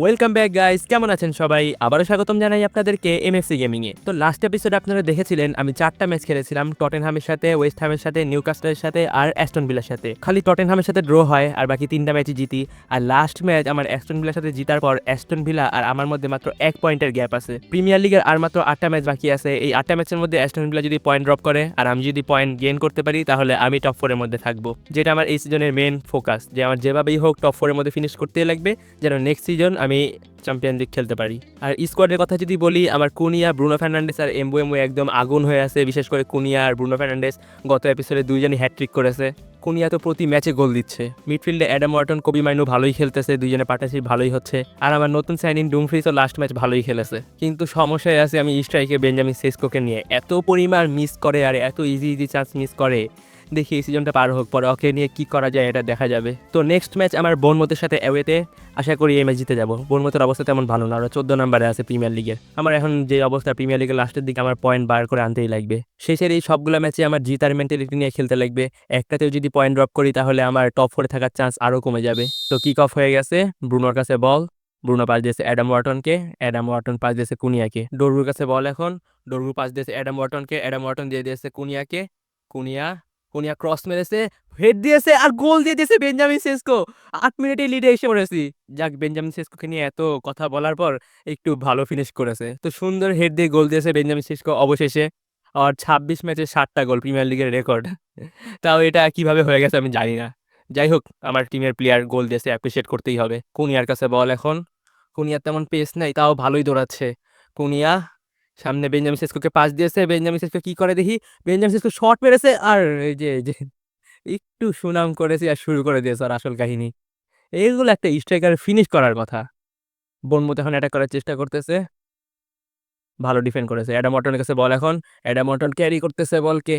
Welcome back guys কেমন আছেন সবাই? আবারও স্বাগতম জানাই আপনাদেরকে এমএফসি গেমিং এ তো লাস্ট এপিসোডে আপনারা দেখেছিলেন, আমি চারটা ম্যাচ খেলেছিলাম টটেনহামের সাথে ওয়েস্ট হ্যামের সাথে নিউকাস্টের সাথে আর অ্যাস্টন ভিলার সাথে। খালি টটেনহামের সাথে ড্র হয় আর বাকি তিনটা ম্যাচই জিতি। আর লাস্ট ম্যাচ আমার অ্যাস্টন ভিলার সাথে জিতার পর অ্যাস্টন ভিলা আর আমার মধ্যে মাত্র এক পয়েন্টের গ্যাপ আছে। প্রিমিয়ার লিগের আর মাত্র আটটা ম্যাচ বাকি আছে। এই আটটা ম্যাচের মধ্যে অ্যাস্টন ভিলা যদি পয়েন্ট ড্রপ করে আর আমি যদি পয়েন্ট গেইন করতে পারি, তাহলে আমি টপ ফোরের মধ্যে থাকব। যেটা আমার এই সিজনের মেন ফোকাস যে আমার যেভাবেই হোক টপ ফোরের মধ্যে ফিনিশ করতেই লাগবে, যেন নেক্সট সিজন আমি চ্যাম্পিয়ন লিগ খেলতে পারি। আর স্কোয়াডের কথা যদি বলি, আমার কুনিয়া, ব্রুনো ফার্নান্ডেস আর এমবু এমবু একদম আগুন হয়ে আছে। বিশেষ করে কুনিয়া আর ব্রুনো ফার্নান্ডেস গত এপিসোডে দুইজনই হ্যাট্রিক করেছে। কুনিয়া তো প্রতি ম্যাচে গোল দিচ্ছে। মিডফিল্ডে অ্যাডাম ওয়ার্টন কবি মাইনু ভালোই খেলতেছে দুইজনে পার্টনারশিপ ভালোই হচ্ছে। আর আমার নতুন সাইন ইন ডুমফ্রিজও লাস্ট ম্যাচ ভালোই খেলেছে। কিন্তু সমস্যায় আছে আমি স্ট্রাইকে বেঞ্জামিন সেসকোকে নিয়ে। এত পরিমাণ মিস করে আর এত ইজি ইজি চান্স মিস করে। দেখি এই সিজনটা পার হোক, পরে ওকে নিয়ে কি করা যায় এটা দেখা যাবে। তো নেক্সট ম্যাচ আমার বোনমতের সাথে অ্যাওয়েতে আশা করি এই ম্যাচ জিতে যাব। বোনমতের অবস্থা তেমন ভালো না ওরা চোদ্দ নম্বরে আছে প্রিমিয়ার লিগের আমার এখন যে অবস্থা প্রিমিয়ার লিগের লাস্টের দিকে আমার পয়েন্ট বার করে আনতেই লাগবে। শেষের এই সবগুলো ম্যাচে আমার জিতার মেন্টালিটি নিয়ে খেলতে লাগবে। একটাতেও যদি পয়েন্ট ড্রপ করি, তাহলে আমার টপ ফোরে থাকার চান্স আরও কমে যাবে। তো কিক অফ হয়ে গেছে ব্রুনোর কাছে বল ব্রুনো পাস দিয়েছে অ্যাডাম ওয়াটনকে অ্যাডাম ওয়াটন পাস দিয়েছে কুনিয়াকে। ডোরগুর কাছে বল এখন ডোরগু পাস দিয়েছে অ্যাডাম ওয়াটনকে অ্যাডাম ওয়াটন দিয়ে দিয়েছে কুনিয়াকে, কুনিয়া কুনিয়া ক্রস মেরেছে হেড দিয়েছে আর গোল দিয়ে দিয়েছে বেঞ্জামিন সেসকো আট মিনিটে লিডে এসে পড়েছি। যাক বেঞ্জামিন সেসকোকে নিয়ে এত কথা বলার পর একটু ভালো ফিনিশ করেছে। তো সুন্দর হেড দিয়ে গোল দিয়েছে বেঞ্জামিন সেসকো অবশেষে। আর ছাব্বিশ ম্যাচে ষাটটা গোল প্রিমিয়ার লিগের রেকর্ড তাও এটা কীভাবে হয়ে গেছে আমি জানি না। যাই হোক, আমার টিমের প্লেয়ার গোল দিয়েছে অ্যাপ্রিসিয়েট করতেই হবে। কুনিয়ার কাছে বল এখন। কুনিয়ার তেমন পেস নাই, তাও ভালোই দৌড়াচ্ছে। কুনিয়া সামনে বেঞ্জামিন সেসকোকে পাস দিয়েছে, বেঞ্জামিন সেসকো কি করে দেখি? বেঞ্জামিন সেসকো শট মেরেছে আর এই যে এই যে, একটু সুনাম করেছে আর শুরু করে দিয়েছে আর আসল কাহিনী। এইগুলো একটা স্ট্রাইকার ফিনিশ করার কথা। বনমুত এখন অ্যাটাক করার চেষ্টা করতেছে। ভালো ডিফেন্ড করেছে। অ্যাডাম অটনের কাছে বল এখন। অ্যাডাম অটন ক্যারি করতেছে বলকে।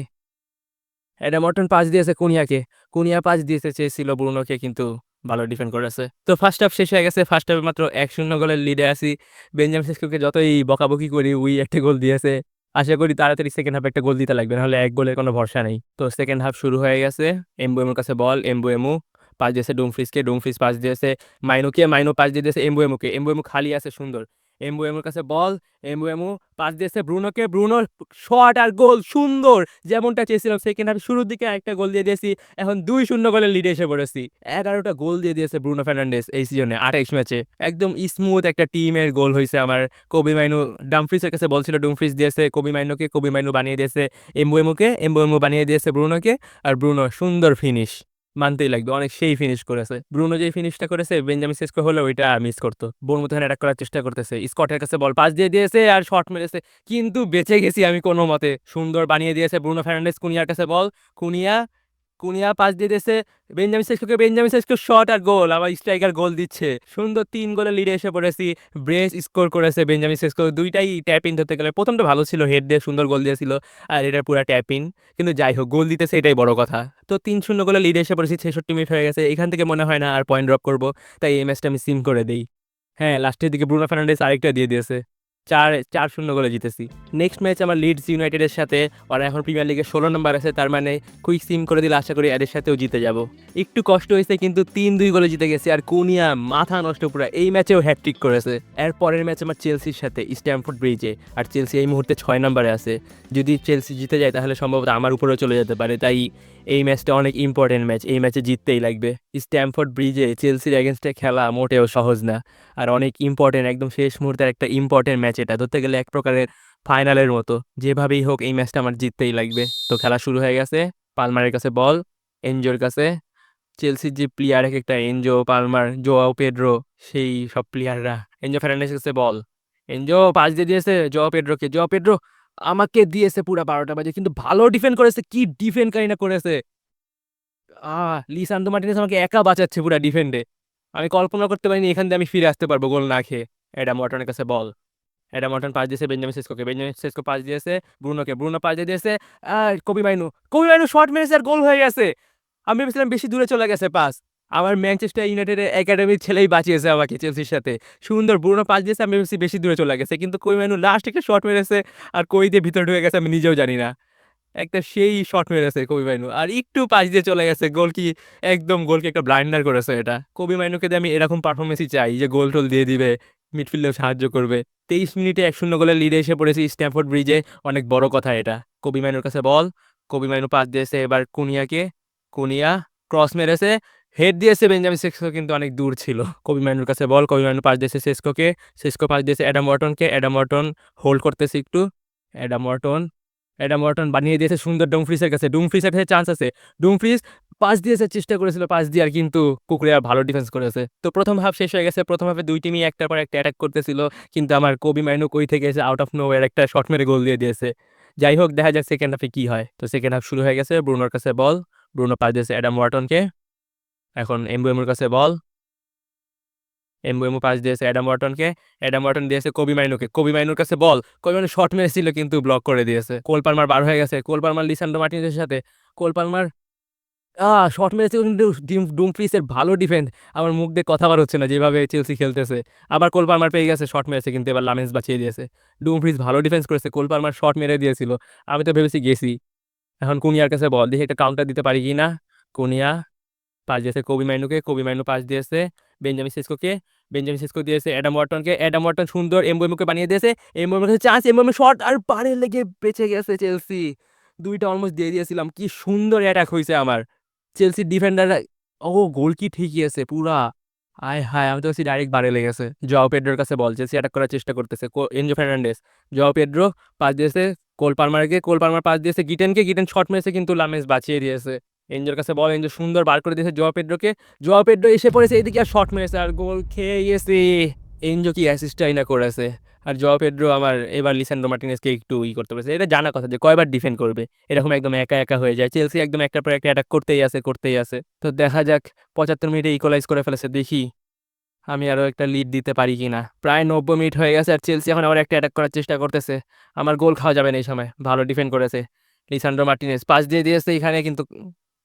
অ্যাডাম অটন পাস দিয়েছে কুনিয়াকে। কুনিয়া পাস দিয়েছে, চেয়েছিল ব্রুনোকে, কিন্তু ভালো ডিফেন্ড করে আছে। তো ফার্স্ট হাফ শেষ হয়ে গেছে ফার্স্ট হাফে মাত্র এক শূন্য গোলের লিডে আসি বেঞ্জামিন শেষকে যতই বকাবকি করি, উই একটা গোল দিয়েছে আশা করি তাড়াতাড়ি সেকেন্ড হাফ একটা গোল দিতে লাগবে, নাহলে এক গোলের কোনো ভরসা নেই। তো সেকেন্ড হাফ শুরু হয়ে গেছে এমবু এমুর কাছে বল এমবু এমু পাস দিয়েছে ডুমফ্রিজকে ডুমফ্রিজ পাস দিয়েছে। মাইনুকে মাইনু পাস দিয়ে দিয়েছে এমবু এমুকে এমবু এমু খালি আছে, সুন্দর। এমবু এমুর কাছে বল এমবু এমু পাস দিয়েছে ব্রুনোকে। ব্রুনোর শট আর গোল সুন্দর, যেমনটা চেয়েছিলাম সেকেন্ড হাফ শুরুর দিকে একটা গোল দিয়ে দিয়েছি, এখন দুই শূন্য গোলের লিডে এসে পড়েছি। এগারোটা গোল দিয়ে দিয়েছে ব্রুনো ফার্নান্ডেস এই সিজনে আঠাইশ ম্যাচে একদম স্মুথ একটা টিমের গোল হয়েছে আমার। কবি মাইনু ডামফ্রিজের কাছে বলছিল ডুমফ্রিজ দিয়েছে কবি মাইনুকে, কবি মাইনু বানিয়ে দিয়েছে এমবু এমুকে এমবু এমু বানিয়ে দিয়েছে ব্রুনোকে, আর ব্রুনো সুন্দর ফিনিশ মানতেই লাগবে, অনেক সেই ফিনিশ করেছে। ব্রুনো যে ফিনিশটা করেছে, বেঞ্জামিন সেস্কো হলে ওইটা মিস করতো। বোন মতো অ্যাটাক করার চেষ্টা করতেছে। স্কটের কাছে বল পাস দিয়ে দিয়েছে আর শট মেরেছে। কিন্তু বেঁচে গেছি আমি কোনো মতে সুন্দর বানিয়ে দিয়েছে ব্রুনো ফার্নান্ডেস কুনিয়ার কাছে বল কুনিয়া কুনিয়া পাস দিয়ে দিয়েছে বেঞ্জামিন সেসকোকে বেঞ্জামিন সেসকো শট আর গোল আবার স্ট্রাইকার গোল দিচ্ছে। সুন্দর তিন গোলে লিডে এসে পড়েছি ব্রেস স্কোর করেছে বেঞ্জামিন সেসকো দুইটাই ট্যাপ ইন ধরতে গেলে, প্রথমটা ভালো ছিল হেড দিয়ে সুন্দর গোল দিয়েছিল, আর এটা পুরো ট্যাপ ইন কিন্তু যাই হোক গোল দিতেছে, এটাই বড় কথা। তো তিন শূন্য গোলে লিডে এসে পড়েছি, ছেষট্টি মিনিট হয়ে গেছে, এখান থেকে মনে হয় না আর পয়েন্ট ড্রপ করব, তাই এই ম্যাচটা আমি সিম করে দিই। হ্যাঁ লাস্টের দিকে ব্রুনো ফার্নান্ডেস আরেকটা দিয়ে দিয়েছে। চার চার শূন্য গোলে জিতেছি। নেক্সট ম্যাচ আমার লিডস ইউনাইটেডের সাথে ওরা এখন প্রিমিয়ার লিগে ষোলো নম্বর আছে, তার মানে কুইক সিম করে দিলে আশা করি এদের সাথেও জিতে যাব। একটু কষ্ট হয়েছে কিন্তু তিন দুই গোলে জিতে গেছে, আর কুনিয়া মাথা নষ্ট পুরো, এই ম্যাচেও হ্যাট্রিক করেছে। এর পরের ম্যাচ আমার চেলসির সাথে স্ট্যামফোর্ড ব্রিজে আর চেলসি এই মুহূর্তে ছয় নম্বরে আছে। যদি চেলসি জিতে যায়, তাহলে সম্ভবত আমার উপরেও চলে যেতে পারে, তাই এই ম্যাচটা অনেক ইম্পর্টেন্ট ম্যাচ এই ম্যাচে জিততেই লাগবে। স্ট্যামফোর্ড ব্রিজে চেলসির এগেনস্টে খেলা মোটেও সহজ না, আর অনেক ইম্পর্টেন্ট একদম শেষ মুহূর্তের একটা ইম্পর্টেন্ট ম্যাচ এটা ধরতে গেলে এক প্রকারের ফাইনালের মতো। যেভাবেই হোক এই ম্যাচটা আমার জিততেই লাগবে। তো খেলা শুরু হয়ে গেছে। পালমারের কাছে বল এনজোর কাছে। চেলসির যে প্লেয়ার এক একটা, এনজো, পালমার জোয়াও পেড্রো সেই সব প্লেয়াররা এনজো ফার্নান্ডেসের কাছে বল এনজো পাস দিয়ে দিয়েছে জোয়াও পেড্রোকে জোয়াও পেড্রো আমাকে দিয়েছে পুরা বারোটা বাজে, কিন্তু ভালো ডিফেন্ড করেছে। কি ডিফেন্ড কারিনা করেছে? আহ লিসান্ডো মার্টিনেস আমাকে একা বাঁচাচ্ছে পুরা ডিফেন্ডে আমি কল্পনা করতে পারিনি এখান দিয়ে আমি ফিরে আসতে পারব গোল না খেয়ে। অ্যাডাম ওয়াটনের কাছে বল অ্যাডাম ওয়াটন পাস দিয়েছে, বেঞ্জামিন সেসকোকে বেঞ্জামিন সেসকো পাস দিয়েছে, ব্রুনোকে। ব্রুনো পাস দিয়ে দিয়েছে, আর কবি মাইনু। কবি মাইনু শর্ট মেরেছে আর গোল হয়ে গেছে। আমি ভেবেছিলাম বেশি দূরে চলে গেছে পাস আমার ম্যানচেস্টার ইউনাইটেডের একাডেমির ছেলেই বাঁচিয়েছে আমাকে চেলসির সাথে। সুন্দর, ব্রুনো পাস দিয়েছে, আমি ভেবেছি বেশি দূরে চলে গেছে। কিন্তু কই মাইনু লাস্ট একটা শর্ট মেরেছে, আর কই দিয়ে ভিতরে ঢুকে গেছে আমি নিজেও জানি না। একটা সেই শট মেরেছে কবি মাইনু। আর একটু পাশ দিয়ে চলে গেছে গোল কি একদম গোলকে একটা ব্লাইন্ডার করেছে এটা। কবি মাইনুকে দিয়ে আমি এরকম পারফরমেন্সই চাই যে গোল টোল দিয়ে দিবে। মিডফিল্ডেও সাহায্য করবে। তেইশ মিনিটে এক শূন্য গোলের লিডে এসে পড়েছে স্ট্যামফোর্ড ব্রিজে। অনেক বড় কথা এটা। কবি মাইনুর কাছে বল। কবি মাইনু পাস দিয়েছে এবার কুনিয়াকে। কুনিয়া ক্রস মেরেছে। হেড দিয়েছে বেঞ্জামিন সেক্সকো কিন্তু অনেক দূর ছিল। কবি মাইনুর কাছে বল। কবি মাইনু পাস দিয়েছে সেস্কোকে। সেস্কো পাস দিয়েছে অ্যাডাম ওয়াটনকে। অ্যাডাম ওয়াটন হোল্ড করতেছে একটু। অ্যাডাম ওয়াটন অ্যাডাম ওয়াটন বানিয়ে দিয়েছে সুন্দর ডুমফ্রিসের কাছে। ডুমফ্রিসের কাছে চান্স আছে। ডুমফ্রিস পাস দিয়েছে চেষ্টা করেছিল পাস দিয়ে আর কিন্তু কুকুরে আর ভালো ডিফেন্স করেছে। তো প্রথম হাফ শেষ হয়ে গেছে, প্রথম হাফে দুই টিমই একটার পর একটা অ্যাটাক করতেছিল। কিন্তু আমার কবি মাইনু কই থেকে এসে আউট অফ নো একটা শট মেরে গোল দিয়ে দিয়েছে। যাই হোক, দেখা যাক সেকেন্ড হাফে কি হয়। তো সেকেন্ড হাফ শুরু হয়ে গেছে, ব্রুনোর কাছে বল ব্রুনো পাস দিয়েছে অ্যাডাম ওয়াটনকে এখন এমবুএমুর কাছে বল এমবুএমু পাস দিয়েছে অ্যাডাম ওয়াটনকে অ্যাডাম ওয়াটন দিয়েছে কবি মাইনুকে। কবি মাইনুর কাছে বল কবি মাইনু শট মেরেছিল কিন্তু ব্লক করে দিয়েছে। কোল পালমার বার হয়ে গেছে। কোল পালমার লিসান্ডো মার্টিনের সাথে। কোল পালমার আহ শট মেরেছে কিন্তু ডিম ডুমফ্রিসের ভালো ডিফেন্ড আমার মুখ দিয়ে কথা বার হচ্ছে না, যেভাবে চেলসি খেলতেছে। আবার কোল পালমার পেয়ে গেছে শর্ট মেরেছে কিন্তু এবার লামেন্স বাঁচিয়ে দিয়েছে। ডুমফ্রিস ভালো ডিফেন্স করেছে কোল পালমার শট মেরে দিয়েছিল। আমি তো ভেবেছি গেছি। এখন কুনিয়ার কাছে বল, দেখি একটা কাউন্টার দিতে পারি কি না কুনিয়া পাস দিয়েছে কবি মাইনুকে কবি মাইনু পাস দিয়েছে বেঞ্জামিন সিসকোকে বেঞ্জামিন সিসকো দিয়েছে অ্যাডাম ওয়াটনকে অ্যাডাম ওয়াটন সুন্দর এমবুএমুকে বানিয়ে দিয়েছে। এমবুএমুর কাছে চান্স এমবুএমু শর্ট আর পারে লেগে বেঁচে গেছে চেলসি দুইটা অলমোস্ট দিয়ে দিয়েছিলাম। কি সুন্দর অ্যাটাক হয়েছে আমার। চেলসির ডিফেন্ডার ও গোল কি ঠিকই আছে, পুরা। আয় হায়, আমি তো বলছি ডাইরেক্ট বারে লেগেছে জও পেড্রোর কাছে বল চেলসি অ্যাটাক করার চেষ্টা করতেছে। Enzo Fernandes João Pedro pass দিয়েছে কোল পালমারকে কোল পালমার পাস দিয়েছে গিটেনকে গিটেন শট মেরেছে কিন্তু লামেস বাঁচিয়ে দিয়েছে। এনজোর কাছে বল এনজো সুন্দর বার করে দিয়েছে জোয়া পেড্রোকে জোয়া পেড্রো এসে পড়েছে, এইদিকে আর শট মেরেছে, আর গোল খেয়ে গেছে এনজো কি অ্যাসিস্টাই না করেছে? আর জোয়া পেড্রো আমার এবার লিসান্ডো মার্টিনেসকে একটু ই করতে পেরেছে এটা জানা কথা যে কয়বার ডিফেন্ড করবে। এরকম একদম একা একা হয়ে যায়। চেলসি একদম একটার পর একটা অ্যাটাক করতেই আছে করতেই আছে। তো দেখা যাক, পঁচাত্তর মিনিটে ইকোলাইজ করে ফেলেছে। দেখি আমি আরও একটা লিড দিতে পারি কি না প্রায় নব্বই মিনিট হয়ে গেছে আর চেলসি এখন আবার একটা অ্যাটাক করার চেষ্টা করতেছে। আমার গোল খাওয়া যাবে না এই সময়। ভালো ডিফেন্ড করেছে লিসান্ড্রো মার্টিনেস পাস দিয়ে দিয়েছে এখানে কিন্তু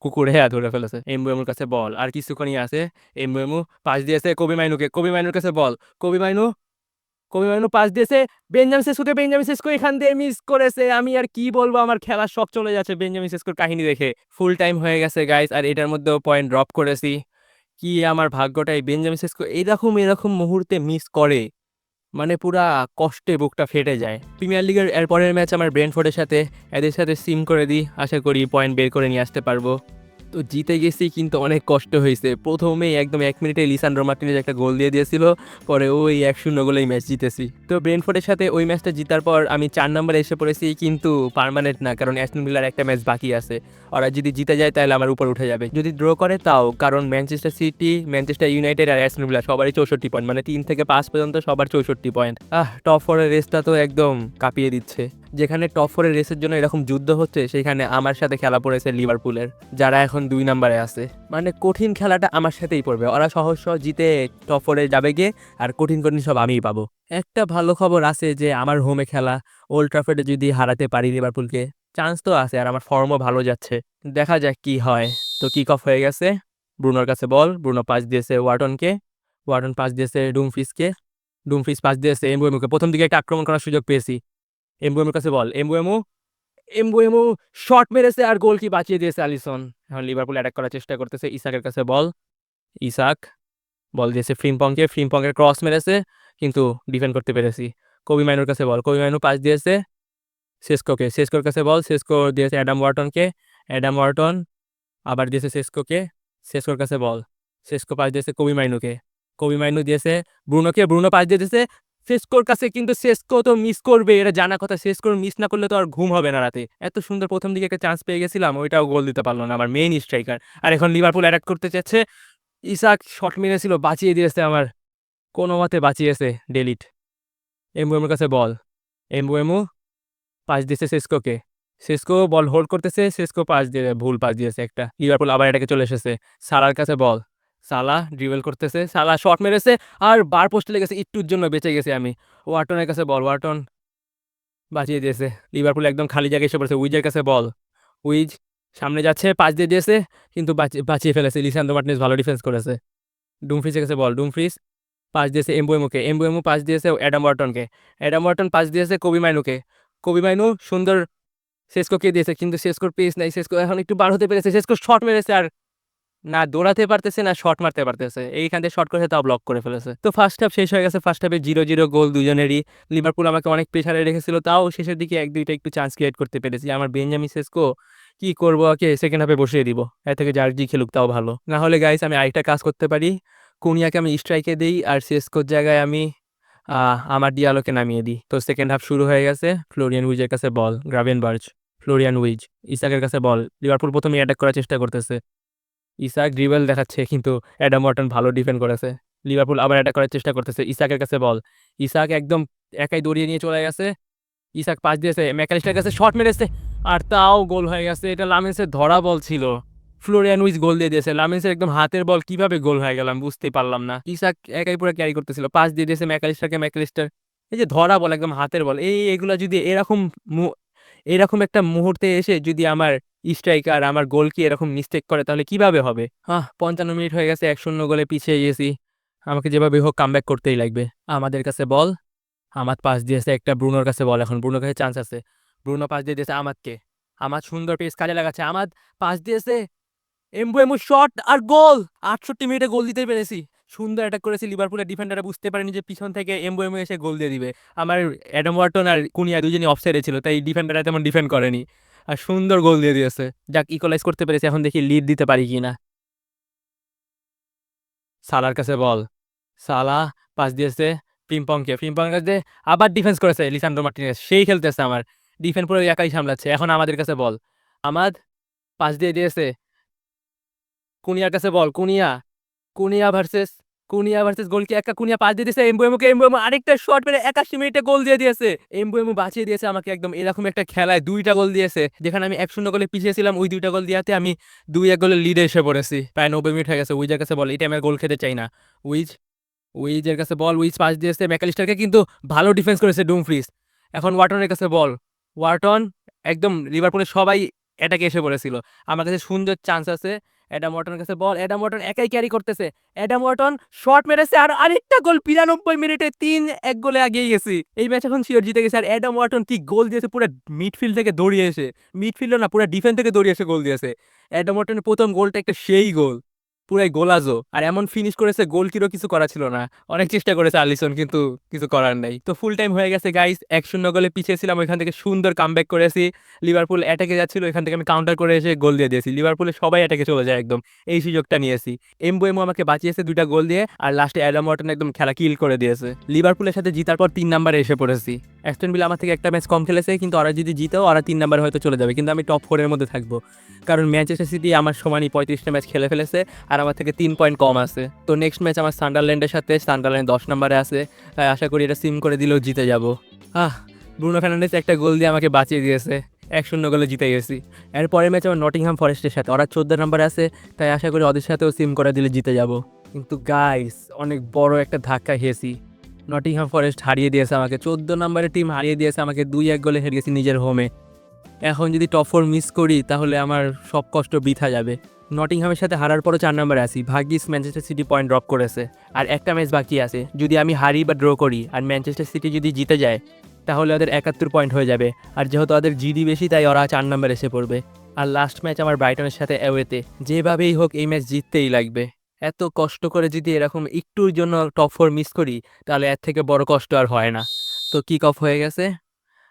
কুকুরে হ্যাঁ ধরে ফেলেছে। এমবুএমুর কাছে বল। আর কিছুক্ষণই আছে এমবুএমু পাস দিয়েছে কবি মাইনুকে। কবি মাইনুর কাছে বল, কবি মাইনু কবি মাইনু পাশ দিয়েছে, বেঞ্জামিন সেস্কোকে বেঞ্জামিন সেস্কো এখান দিয়ে মিস করেছে। আমি আর কি বলব, আমার খেলার শখ চলে যাচ্ছে বেঞ্জামিন সেস্কোর কাহিনী দেখে। ফুল টাইম হয়ে গেছে গাইস আর এটার মধ্যেও পয়েন্ট ড্রপ করেছি। কি আমার ভাগ্যটাই বেঞ্জামিন সেস্কো এরকম এরকম মুহূর্তে মিস করে। মানে পুরা কষ্টে বুকটা ফেটে যায়। প্রিমিয়ার লিগের এরপরের ম্যাচ আমার ব্রেনফোর্ডের সাথে, এদের সাথে সিম করে দিই। আশা করি পয়েন্ট বের করে নিয়ে আসতে পারব। তো জিতে গেছি কিন্তু অনেক কষ্ট হয়েছে। প্রথমেই একদম এক মিনিটে লিসান্ড্রো মার্টিনেজ একটা গোল দিয়ে দিয়েছিল, পরে ওই এক শূন্য গোলেই ম্যাচ জিতেছি। তো ব্রেনফোর্ডের সাথে ওই ম্যাচটা জিতার পর আমি চার নম্বরে এসে পড়েছি কিন্তু পার্মানেন্ট না, কারণ অ্যাস্টন ভিলার একটা ম্যাচ বাকি আছে। ওরা যদি জিতে যায় তাহলে আমার উপর উঠে যাবে। যদি ড্র করে তাও, কারণ ম্যানচেস্টার সিটি ম্যানচেস্টার ইউনাইটেড আর অ্যাস্টন ভিলা সবারই চৌষট্টি পয়েন্ট মানে তিন থেকে পাঁচ পর্যন্ত সবার চৌষট্টি পয়েন্ট আহ টপ ফোরের রেসটা তো একদম কাঁপিয়ে দিচ্ছে। যেখানে টপ ফোরের রেসের জন্য এরকম যুদ্ধ হচ্ছে, সেখানে আমার সাথে খেলা পড়েছে লিভারপুলের যারা এখন দুই নম্বরে আছে। মানে কঠিন খেলাটা আমার সাথেই পড়বে। ওরা সহজ সহজ জিতে টপ ফোরে যাবে গিয়ে, আর কঠিন কঠিন সব আমিই পাবো। একটা ভালো খবর আছে যে, আমার হোমে খেলা ওল্ড ট্রাফেডে যদি হারাতে পারি লিভারপুলকে চান্স তো আছে, আর আমার ফর্মও ভালো যাচ্ছে। দেখা যাক কি হয়। তো কিক অফ হয়ে গেছে। ব্রুনোর কাছে বল ব্রুনো পাস দিয়েছে ওয়াটনকে ওয়াটন পাস দিয়েছে ডুমফিসকে ডুমফিস পাস দিয়েছে এমবুএমুকে প্রথম দিকে একটা আক্রমণ করার সুযোগ পেয়েছি। এমবুএমুর কাছে বল এমবুএমু এমবুএমু শট মেরেছে আর গোল কি বাঁচিয়ে দিয়েছে আলিসন এখন লিভারপুল অ্যাটাক করার চেষ্টা করতেছে। ইসাকের কাছে বল, ইসাক, বল দিয়েছে ফ্রিমপংকে ফ্রিমপংকের ক্রস মেরেছে, কিন্তু ডিফেন্ড করতে পেরেছি। কবি মাইনুর কাছে বল, কবি মাইনু পাস দিয়েছে সেস্কোকে সেস্কোর কাছে বল সেস্কো দিয়েছে অ্যাডাম ওয়ার্টনকে অ্যাডাম ওয়ার্টন আবার দিয়েছে সেস্কোকে সেস্কোর কাছে বল সেস্কো পাস দিয়েছে কবি মাইনুকে। কবি মাইনু দিয়েছে ব্রুনোকে ব্রুনো পাস দিয়ে দিয়েছে সেস্কোর কাছে কিন্তু সেস্কো তো মিস করবে। এটা জানা কথা সেস্কোর মিস না করলে তো আর ঘুম হবে না রাতে। এত সুন্দর প্রথম দিকে একটা চান্স পেয়ে গেছিলাম, ওইটাও গোল দিতে পারল না আমার মেইন স্ট্রাইকার আর এখন লিভারপুল অ্যাটাক করতে চাচ্ছে ইসাক শট মেরেছিল, বাঁচিয়ে দিয়েছে আমার। কোনো মতে বাঁচিয়েছে ডেলিট এমবুএমের কাছে বল এমবুএমু পাস দিয়েছে সেস্কোকে সেস্কো বল হোল্ড করতেছে সেস্কো পাস দিয়ে ভুল পাস দিয়েছে একটা। লিভারপুল আবার এটাকে চলে এসেছে। সারার কাছে বল সালা ড্রিবল করতেছে, সালা শট মেরেছে আর বার পোস্টে লেগেছে একটুর জন্য বেঁচে গেছে আমি। ওয়াটনের কাছে বল, ওয়াটন। বাঁচিয়ে দিয়েছে। লিভারপুল একদম খালি জায়গায় এসে পড়েছে। উইজের কাছে বল। উইজ সামনে যাচ্ছে, পাস দিয়ে দিয়েছে, কিন্তু বাঁচি- বাঁচিয়ে ফেলেছে। লিসান্ডো মার্টিনেজ ভালো ডিফেন্স করেছে। ডুমফ্রিজের কাছে বল ডুমফ্রিজ পাস দিয়েছে এমবুএমুকে এমবুএমু পাস দিয়েছে অ্যাডাম ওয়াটনকে অ্যাডাম ওয়াটন পাস দিয়েছে কবি মাইনুকে কবি মাইনু সুন্দর সেসকোকে দিয়েছে, কিন্তু সেসকোর পেস নাই। সেসকো এখন একটু বার হতে পেরেছে। সেসকো শট মেরেছে আর না দৌড়াতে পারতেছে, না শট মারতে পারতেছে। এইখান থেকে শট করেছে, তাও ব্লক করে ফেলেছে। তো ফার্স্ট হাফ শেষ হয়ে গেছে ফার্স্ট হাফে জিরো জিরো গোল দুজনেরই। লিভারপুল আমাকে অনেক প্রেশারে রেখেছিল, তাও শেষের দিকে এক দুইটা একটু চান্স ক্রিয়েট করতে পেরেছি। আমার বেঞ্জামি সেসকো কি করব ওকে? সেকেন্ড হাফে বসিয়ে দিব। এর থেকে জার্জি খেলুক, তাও ভালো। না হলে গাইস আমি আরেকটা কাজ করতে পারি। কুনিয়াকে আমি স্ট্রাইকে দিই, আর সেসকোর জায়গায় আমি আমার ডিয়ালোকে নামিয়ে দিই। তো সেকেন্ড হাফ শুরু হয়ে গেছে ফ্লোরিয়ান উইজের কাছে বল গ্রাভেন বার্চ ফ্লোরিয়ান উইজ ইসাকের কাছে বল লিভারপুল প্রথমে অ্যাটাক করার চেষ্টা করতেছে। ইসাক ড্রিবেল দেখাচ্ছে, কিন্তু অ্যাডাম ওয়াটন ভালো ডিফেন্ড করেছে। লিভারপুল আবার অ্যাটাক করার চেষ্টা করতেছে। ইসাকের কাছে বল ইসাক একদম একাই দৌড়িয়ে নিয়ে চলে গেছে। ইসাক পাস দিয়েছে। ম্যাকালিস্টার কাছে শট মেরেছে। আর তাও গোল হয়ে গেছে। এটা লামেন্সের ধরা বল ছিল। ফ্লোরিয়ান উইজ গোল দিয়ে দিয়েছে। লামেন্সের একদম হাতের বল কীভাবে গোল হয়ে গেলাম বুঝতেই পারলাম না। ইসাক একাই পুরো ক্যারি করতেছিল। পাস দিয়ে দিয়েছে ম্যাকালিস্টারকে। ম্যাকালিস্টার এই যে ধরা বল একদম হাতের বল এই এগুলো যদি এরকম এরকম একটা মুহূর্তে এসে যদি আমার স্ট্রাইকার আমার গোলকি এরকম মিস্টেক করে, তাহলে কীভাবে হবে? হ্যাঁ পঞ্চান্ন মিনিট হয়ে গেছে, এক শূন্য গোলে পিছিয়ে গেছি। আমাকে যেভাবে হোক কামব্যাক করতেই লাগবে। আমাদের কাছে বল। আমার পাশ দিয়েছে একটা ব্রুনোর কাছে বল এখন। ব্রুনোর কাছে চান্স আছে। ব্রুনো পাশ দিয়ে দিয়েছে আমাদকে। আমার সুন্দর পেস কাজে লাগাচ্ছে। আমাদ পাশ দিয়েছে এমবু এমবু শট আর গোল আটষট্টি মিনিটে গোল দিতে পেরেছি। সুন্দর অ্যাটাক করেছে লিভারপুলের ডিফেন্ডাররা বুঝতে পারেনি যে পিছন থেকে এমবু এমবু এসে গোল দিয়ে দিবে। আমার অ্যাডাম ওয়ার্টন আর কুনিয়া দুজনই অফসাইডে ছিল, তাই ডিফেন্ডাররা তেমন ডিফেন্ড করেনি। আর সুন্দর গোল দিয়ে দিয়েছে। যাক ইকোলাইজ করতে পেরেছে, এখন দেখি লিড দিতে পারি কি না সালার কাছে বল। সালা পাস দিয়েছে পিম্পংকে পিম্পংয়ের কাছে আবার ডিফেন্স করেছে লিসান্ড্রো মার্টিনেস সেই খেলতেছে আমার। ডিফেন্স পুরো একাই সামলাচ্ছে। এখন আমাদের কাছে বল। আমাদ পাস দিয়ে দিয়েছে। কুনিয়ার কাছে বল। Cunha Cunha versus Cunha versus গোলকে একা কুনিয়া পাস দিয়ে দিয়েছে এমবুএমুকে এমবুএমু আরেকটা শট মেরে একাশি মিনিটে গোল দিয়ে দিয়েছে। এমবুএমু বাঁচিয়ে দিয়েছে আমাকে একদম এরকম একটা খেলায় দুইটা গোল দিয়েছে, যেখানে আমি এক শূন্য গোলে পিছিয়ে ছিলাম, ওই দুইটা গোল দিয়াতে আমি দুই এক গোলের লিডে এসে পড়েছি। প্রায় নব্বই মিনিট হয়ে গেছে উইজের কাছে বল এটা আমি গোল খেতে চাই না। উইজ উইজের কাছে বল, উইজ পাস দিয়েছে ম্যাকালিস্টারকে, কিন্তু ভালো ডিফেন্স করেছে ডুমফ্রিজ। এখন ওয়াটনের কাছে বল, ওয়াটন একদম লিভারপুলের সবাই এটাকে এসে পড়েছিল। আমার কাছে সুন্দর চান্স আছে অ্যাডাম ওয়াটনের কাছে বল অ্যাডাম ওয়াটন একাই ক্যারি করতেছে। অ্যাডাম ওয়াটন শট মেরেছে আর আরেকটা গোল বিরানব্বই মিনিটে তিন, এক গোলে আগিয়ে গেছি। এই ম্যাচ এখন শিওর জিতে গেছে আর অ্যাডাম ওয়াটন কি গোল দিয়েছে পুরো মিডফিল্ড থেকে দৌড়িয়ে এসে। মিডফিল্ড না, পুরো ডিফেন্স থেকে দৌড়িয়ে এসে গোল দিয়েছে। অ্যাডাম ওয়াটনের প্রথম গোলটা একটা সেই গোল পুরাই গোলাজো। আর এমন ফিনিশ করেছে গোল কিরও কিছু করা ছিল না। অনেক চেষ্টা করেছে আলিসন, কিন্তু কিছু করার নেই। তো ফুল টাইম হয়ে গেছে গাইস এক শূন্য গোলে পিছিয়ে ছিলাম, ওইখান থেকে সুন্দর কামব্যাক করেছি। লিভারপুল অ্যাটাকে যাচ্ছিল এখান থেকে আমি কাউন্টার করে এসে গোল দিয়ে দিয়েছি। লিভারপুলে সবাই অ্যাটাকে চলে যায় একদম। এই সুযোগটা নিয়েছি। এমবো এমো আমাকে বাঁচিয়েছে দুইটা গোল দিয়ে, আর লাস্টে অ্যাডাম ওয়াটন একদম খেলা কিল করে দিয়েছে। লিভারপুলের সাথে জিতার পর তিন নাম্বারে এসে পড়েছি। অ্যাস্টন বিল আমার থেকে একটা ম্যাচ কম খেলেছে, কিন্তু ওরা যদি জিতেও ওরা তিন নাম্বারে হয়তো চলে যাবে। কিন্তু আমি টপ ফোরের মধ্যে থাকব। কারণ ম্যানচেস্টার সিটি আমার সমানই পঁয়ত্রিশটা ম্যাচ খেলে ফেলেছে আর আমার থেকে তিন পয়েন্ট কম আছে। তো নেক্সট ম্যাচ আমার সান্ডারল্যান্ডের সাথে সান্ডারল্যান্ড দশ নম্বরে আছে। তাই আশা করি এটা সিম করে দিলেও জিতে যাব। আহ ব্রুনো ফ্যার্নান্ডেস একটা গোল দিয়ে আমাকে বাঁচিয়ে দিয়েছে। এক শূন্য গোলে জিতে গেছি। এর পরের ম্যাচ আমার নটিংহাম ফরেস্টের সাথে। ওরা চোদ্দ নম্বরে আছে, তাই আশা করি ওদের সাথেও সিম করে দিলে জিতে যাব। কিন্তু গাইস অনেক বড় একটা ধাক্কা খেয়েছি। নটিংহাম ফরেস্ট হারিয়ে দিয়েছে আমাকে। চোদ্দ নম্বরের টিম হারিয়ে দিয়েছে আমাকে দুই এক গোলে হেরে গেছি নিজের হোমে এখন যদি টপ ফোর মিস করি, তাহলে আমার সব কষ্ট বৃথা যাবে। নটিংহামের সাথে হারার পরও চার নম্বরে আছি। ভাগ্যিস ম্যানচেস্টার সিটি পয়েন্ট ড্রপ করেছে। আর একটা ম্যাচ বাকি আছে। যদি আমি হারি বা ড্র করি, আর ম্যানচেস্টার সিটি যদি জিতে যায়, তাহলে ওদের একাত্তর পয়েন্ট হয়ে যাবে। আর যেহেতু ওদের জিডি বেশি, তাই ওরা চার নম্বরে এসে পড়বে। আর লাস্ট ম্যাচ আমার ব্রাইটনের সাথে অ্যাওয়েতে যেভাবেই হোক, এই ম্যাচ জিততেই লাগবে। এত কষ্ট করে যদি এরকম একটুর জন্য টপ ফোর মিস করি, তাহলে এর থেকে বড় কষ্ট আর হয় না। তো কিক অফ হয়ে গেছে।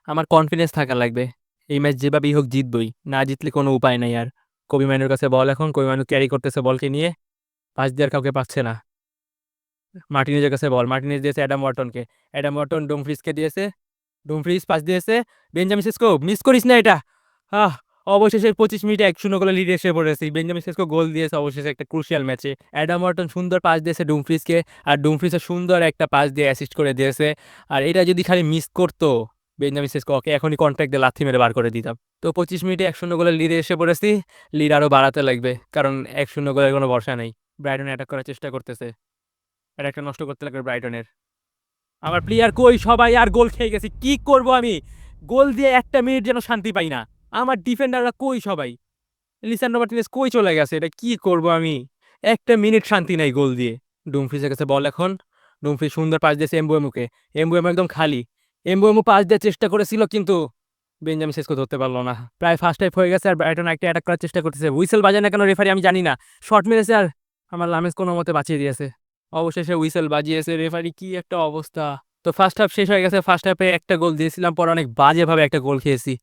আমার কনফিডেন্স থাকা লাগবে। এই ম্যাচ যেভাবেই হোক জিতবই। না জিতলে কোনো উপায় নাই আর। কবি মাইনুর কাছে বল এখন। কবি মাইনু ক্যারি করতেছে বলকে নিয়ে। পাঁচ দেওয়ার কাউকে পাচ্ছে না। মার্টিনেজের কাছে বল। মার্টিনেজ দিয়েছে অ্যাডাম ওয়াটনকে। অ্যাডাম ওয়াটন ডুমফ্রিজকে দিয়েছে। ডুমফ্রিজ পাস দিয়েছে। বেঞ্জামিন সেসকো মিস করিস না এটা। আহ! অবশেষে পঁচিশ মিনিটে এক শূন্য গোলে লিড এসে পড়েছি। বেঞ্জামিন সেসকো গোল দিয়েছে অবশেষে একটা ক্রুশিয়াল ম্যাচে অ্যাডাম ওয়াটন সুন্দর পাস দিয়েছে ডুমফ্রিজকে আর ডুমফ্রিজও সুন্দর একটা পাস দিয়ে অ্যাসিস্ট করে দিয়েছে। আর এটা যদি খালি মিস করতো বেঞ্জামিন সেসকো ওকে এখনই কন্ট্রাক্ট দিয়ে লাথি মেরে বার করে দিতাম। তো পঁচিশ মিনিটে এক শূন্য গোলের লিডে এসে পড়েছি। লিড আরও বাড়াতে লাগবে, কারণ এক শূন্য গোলের কোনো ভরসা নেই। ব্রাইটন অ্যাটাক করার চেষ্টা করতেছে। অ্যাটাকটা নষ্ট করতে লাগবে ব্রাইটনের আমার প্লেয়ার কই? সবাই আর গোল খেয়ে গেছি। কি করব আমি? গোল দিয়ে একটা মিনিট যেন শান্তি পাই না। আমার ডিফেন্ডাররা কই সবাই? লিসান্ডো মার্টিনেস কই চলে গেছে? এটা কি করব আমি? একটা মিনিট শান্তি নাই গোল দিয়ে। ডুমফ্রিজের কাছে বল এখন। ডুমফ্রিজ সুন্দর পাস দিয়েছে এমবুএমুকে এমবুএমু একদম খালি। এমবুএমু পাস দেওয়ার চেষ্টা করেছিল কিন্তু বেঞ্জামিন সেসকো ধরতে পারল না। প্রায় ফার্স্ট টাইপ হয়ে গেছে আর ব্রাইটন একটা অ্যাটাক করার চেষ্টা করতেছে। হুইসেল বাজে না কেন রেফারি আমি জানি না। শর্ট মেরেছে আর আমার লামেজ কোনো মতে বাঁচিয়ে দিয়েছে। অবশেষে হুইসেল বাজিয়েছে। রেফারি কি একটা অবস্থা। তো ফার্স্ট হাফ শেষ হয়ে গেছে। ফার্স্ট হাফে একটা গোল দিয়েছিলাম। পর অনেক বাজেভাবে একটা গোল খেয়েছি।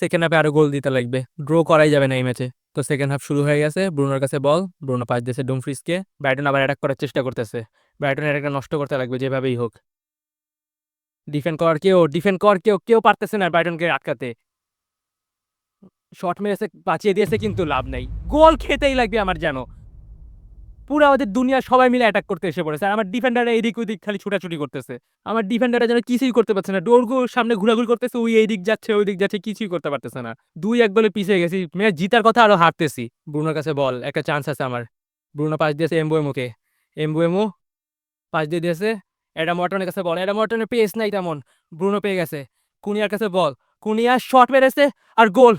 সেকেন্ড হাফে আরও গোল দিতে লাগবে। ড্র করাই যাবে না এই ম্যাচে তো সেকেন্ড হাফ শুরু হয়ে গেছে, ব্রুনোর কাছে বল ব্রুনো পাঁচ দিয়েছে ডুমফ্রিসকে ব্রাইটন আবার অ্যাটাক করার চেষ্টা করতেছে। ব্রাইটন অ্যাটাকটা নষ্ট করতে লাগবে, যেভাবেই হোক। ডিফেন্ড করার কেউ ডিফেন্ড করার কেউ কেউ পারতেছে না ব্রাইটনকে আটকাতে। শট মেরেছে, বাঁচিয়ে দিয়েছে কিন্তু লাভ নেই। গোল খেতেই লাগবে আমার যেন। পুরো আমাদের দুনিয়া সবাই মিলে অ্যাটাক করতে এসে পড়েছে। আমার ডিফেন্ডাররা এদিক ওদিক খালি ছুটাছুটি করতেছে। আমার ডিফেন্ডাররা যেন কিছুই করতে পারছে না। ডোরগো সামনে ঘোরাঘুরি করতেছে, ওই এই দিক যাচ্ছে ওই দিক যাচ্ছে, কিছুই করতে পারতেছে না। দুই এক বলে পিছিয়ে গেছি। ম্যাচ জিতার কথা আরও হারতেছি। ব্রুনোর কাছে বল, একটা চান্স আছে আমার। ব্রুনো পাশ দিয়েছে এমবুয়েমোকে। এমবুয়েমো পাশ দিয়ে দিয়েছে। এটা মটনের কাছে বল এটা মটনের পেস নাই তেমন। ব্রুনো পেয়ে গেছে। কুনিয়ার কাছে বল, কুনিয়া শট মেরেছে আর গোল।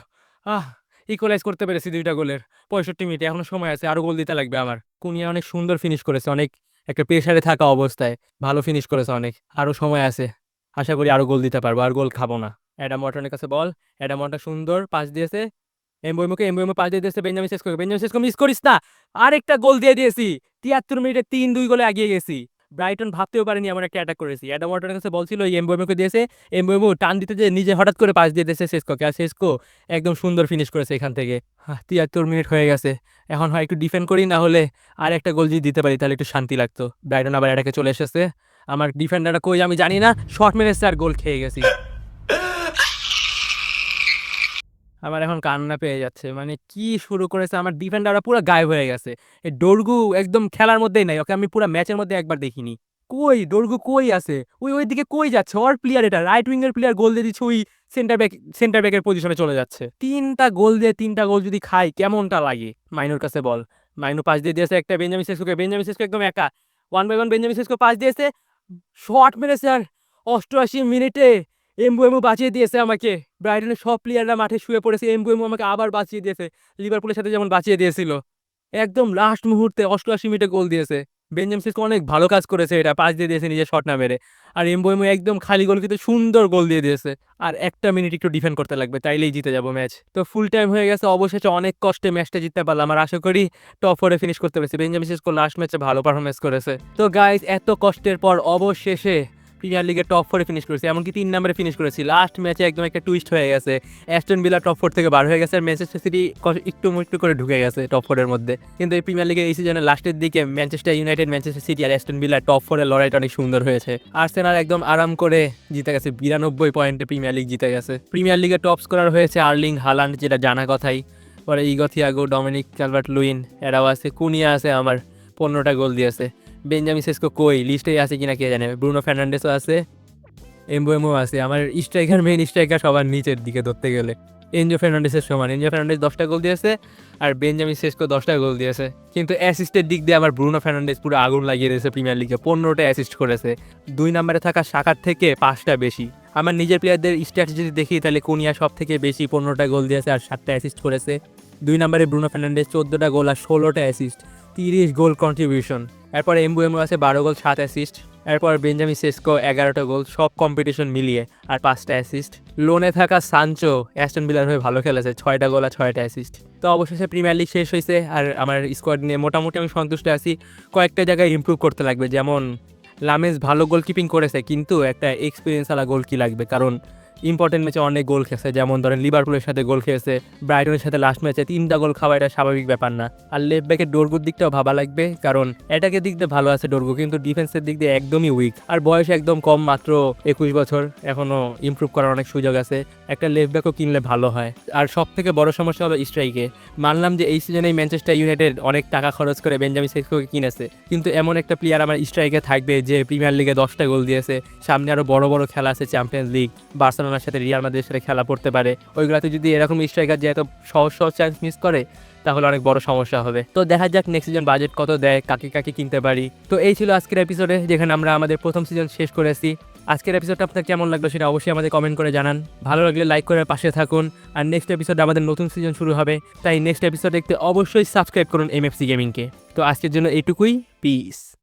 আহ ইকুয়ালাইজ করতে পেরেছি দুইটা গোলের। পঁয়ষট্টি মিনিটে, এখনও সময় আছে, আরও গোল দিতে লাগবে আমার। কুনিয়া অনেক সুন্দর ফিনিশ করেছে, অনেক একটা প্রেশারে থাকা অবস্থায় ভালো ফিনিশ করেছে অনেক আরও সময় আছে। আশা করি আরও গোল দিতে পারব, আর গোল খাব না। অ্যাডাম ওয়াটনের কাছে বল, অ্যাডাম ওয়াটন সুন্দর পাস দিয়েছে এম বইমুখে এম এমবইমু পাস দিয়ে দিয়েছে, বেঞ্জামিন শেষ করে বেঞ্জামিন শেষ করে মিস করিস না। আরেকটা গোল দিয়ে দিয়েছি, তিয়াত্তর মিনিটে তিন দুই গোলে এগিয়ে গেছি। ব্রাইটন ভাবতেও পারেনি এমন একটা অ্যাটাক করেছি। অ্যাডাম ওয়ার্টনের কাছে বলছিল এমবোয়েমোকে দিয়েছে এমবোয়েমো টান দিতে যে নিজে হঠাৎ করে পাস দিয়ে দিয়েছে শেষকোকে আর শেষকো একদম সুন্দর ফিনিশ করেছে এখান থেকে। তিয়াত্তর মিনিট হয়ে গেছে। এখন হয় একটু ডিফেন্ড করি, না হলে আর একটা গোল যদি দিতে পারি, তাহলে একটু শান্তি লাগতো। ব্রাইটন আবার অ্যাটাকে চলে এসেছে। আমার ডিফেন্ডারটা কই আমি জানি না শর্ট মেরেছে আর গোল খেয়ে গেছি। আমার এখন কান্না পেয়ে যাচ্ছে। মানে কি শুরু করেছে? আমার ডিফেন্ডাররা পুরো গায়েব হয়ে গেছে। এই ডোরগু একদম খেলার মধ্যেই নাই। ওকে আমি পুরো ম্যাচের মধ্যে একবার দেখিনি। কই? ডোরগু কই আছে? ওই ওই দিকে কই যাচ্ছে? ওর প্লেয়ার এটা। রাইট উইং এর প্লেয়ার গোল দিয়ে দিচ্ছে, ওই সেন্টার ব্যাক সেন্টার ব্যাকের পজিশনে চলে যাচ্ছে। তিনটা গোল দিয়ে তিনটা গোল যদি খাই, কেমনটা লাগে? মাইনুর কাছে বল। মাইনু পাস দিয়ে দিয়েছে একটা, বেঞ্জামিন সেসকোকে বেঞ্জামিন সেসকো একদম একা। One by one Benjamin Sesko pass দিয়েছে। শট মেরেছে আর অষ্টআশি মিনিটে এমবু এমবু বাঁচিয়ে দিয়েছে আমাকে। ব্রাইটনের সব প্লেয়াররা মাঠে শুয়ে পড়েছে এমবু এমবু আমাকে আবার বাঁচিয়ে দিয়েছে। লিভারপুলের সাথে যেমন বাঁচিয়ে দিয়েছিল। একদম লাস্ট মুহূর্তে অষ্টআশি মিনিটে গোল দিয়েছে। বেঞ্জাম সিসকো অনেক ভালো কাজ করেছে এটা, পাস দিয়ে দিয়েছে নিজের শট না মেরে। আর এমবু এমবু একদম খালি গোল কিন্তু সুন্দর গোল দিয়ে দিয়েছে। আর একটা মিনিট একটু ডিফেন্ড করতে লাগবে, তাইলেই জিতে যাব ম্যাচ তো ফুল টাইম হয়ে গেছে, অবশেষে অনেক কষ্টে ম্যাচটা জিততে পারলাম। আর আশা করি টপ ফোরে ফিনিশ করতে পেরেছি। বেঞ্জাম সিসকো লাস্ট ম্যাচে ভালো পারফরমেন্স করেছে। তো গাইজ এত কষ্টের পর অবশেষে প্রিমিয়ার লিগের টপ ফোরে ফিনিশ করেছি, এমনকি তিন নম্বরে ফিনিশ করেছি। লাস্ট ম্যাচে একদম একটা টুইস্ট হয়ে গেছে। অ্যাস্টন বিলা টপ ফোর থেকে বার হয়ে গেছে, আর ম্যানচেস্টার সিটি একটু একটু করে ঢুকে গেছে টপ ফোরের মধ্যে। কিন্তু এই প্রিমিয়ার লিগের এই সিজনের লাস্টের দিকে ম্যানচেস্টার ইউনাইটেড ম্যানচেস্টার সিটি আর অ্যাস্টন বিলা টপ ফোরের লড়াইটা অনেক সুন্দর হয়েছে। আর্সেনাল একদম আরাম করে জিতে গেছে, বিরানব্বই পয়েন্টে প্রিমিয়ার লিগ জিতে গেছে। প্রিমিয়ার লিগে টপ স্কোরার হয়েছে আর্লিং হালান্ড যেটা জানা কথাই। পরে ইগথিয়াগো ডমিনিক ক্যালভার্ট লুইন এরাও আছে কুনিয়া আছে আমার, পনেরোটা গোল দিয়েছে। বেঞ্জামিন সেসকো কই? লিস্টেই আছে কিনা কে জানে? ব্রুনো ফার্নান্ডেসও আছে এমবোএমও আছে। আমার স্ট্রাইকার মেইন স্ট্রাইকার সবার নিচের দিকে ধরতে গেলে। এনজো ফার্নান্ডেসের সমান। এনজো ফার্নান্ডেস দশটা গোল দিয়েছে আর বেঞ্জামিন সেসকো দশটা গোল দিয়েছে। কিন্তু অ্যাসিস্টের দিক দিয়ে আমার ব্রুনো ফার্নান্ডেস পুরো আগুন লাগিয়ে দিয়েছে প্রিমিয়ার লিগে পনেরোটা অ্যাসিস্ট করেছে। দুই নম্বরে থাকা শাখার থেকে পাঁচটা বেশি। আমার নিজের প্লেয়ারদের স্ট্যাট যদি দেখি, তাহলে কোনিয়া সব থেকে বেশি পনেরোটা গোল দিয়েছে আর সাতটা অ্যাসিস্ট করেছে। দুই নম্বরে ব্রুনো ফার্নান্ডেস চোদ্দোটা গোল আর ষোলোটা অ্যাসিস্ট তিরিশ গোল কন্ট্রিবিউশন এরপর এমবু এমবু আছে বারো গোল, সাত অ্যাসিস্ট এরপর বেঞ্জামিন সেসকো এগারোটা গোল, সব কম্পিটিশন মিলিয়ে আর পাঁচটা অ্যাসিস্ট লোনে থাকা সানচো অ্যাস্টন বিলার হয়ে ভালো খেলেছে, ছয়টা গোল আর ছয়টা অ্যাসিস্ট তো অবশেষে প্রিমিয়ার লিগ শেষ হয়েছে আর আমার স্কোয়াড নিয়ে মোটামুটি আমি সন্তুষ্ট আছি। কয়েকটা জায়গায় ইম্প্রুভ করতে লাগবে, যেমন লামেজ ভালো গোলকিপিং করেছে, কিন্তু একটা এক্সপিরিয়েন্স আলা গোল কি লাগবে? কারণ ইম্পর্টেন্ট ম্যাচে অনেক গোল খেয়েছে যেমন ধরেন লিভারপুলের সাথে গোল খেয়েছে ব্রাইটনের সাথে লাস্ট ম্যাচে তিনটা গোল খাওয়া এটা স্বাভাবিক ব্যাপার না। আর লেফট ব্যাকের ডোরগুর দিকটাও ভাবা লাগবে, কারণ এটাকে দিক দিয়ে ভালো আছে ডোরগু কিন্তু ডিফেন্সের দিক দিয়ে একদমই উইক আর বয়স একদম কম, মাত্র একুশ বছর, এখনও ইমপ্রুভ করার অনেক সুযোগ আছে। একটা লেফট ব্যাকও কিনলে ভালো হয়। আর সব থেকে বড় সমস্যা হলো স্ট্রাইকে মানলাম যে এই সিজনে ম্যানচেস্টার ইউনাইটেড অনেক টাকা খরচ করে বেঞ্জামিন সেসকোকে কিনেছে, কিন্তু এমন একটা প্লেয়ার আমার স্ট্রাইকে থাকবে যে প্রিমিয়ার লিগে দশটা গোল দিয়েছে, সামনে আরও বড় বড় খেলা আছে চ্যাম্পিয়ন্স লিগ বার্সেলোনার সাথে রিয়াল মাদ্রিদের সাথে খেলা পড়তে পারে। ওইগুলাতে যদি এরকম স্ট্রাইকার যে এত সহজ সহজ চান্স মিস করে, তাহলে অনেক বড় সমস্যা হবে। তো দেখা যাক নেক্সট সিজন বাজেট কত দেয়, কাকে কাকে কিনতে পারি। তো এই ছিল আজকের এপিসোডে যেখানে আমরা আমাদের প্রথম সিজন শেষ করেছি। আজকের এপিসোডটা আপনার কেমন লাগল সেটা অবশ্যই আমাদের কমেন্ট করে জানান। ভালো লাগলে লাইক করে পাশে থাকুন। আর নেক্সট এপিসোডে আমাদের নতুন সিজন শুরু হবে। তাই নেক্সট এপিসোড দেখতে অবশ্যই সাবস্ক্রাইব করুন এমএফসি গেমিংকে তো আজকের জন্য এটুকুই পিস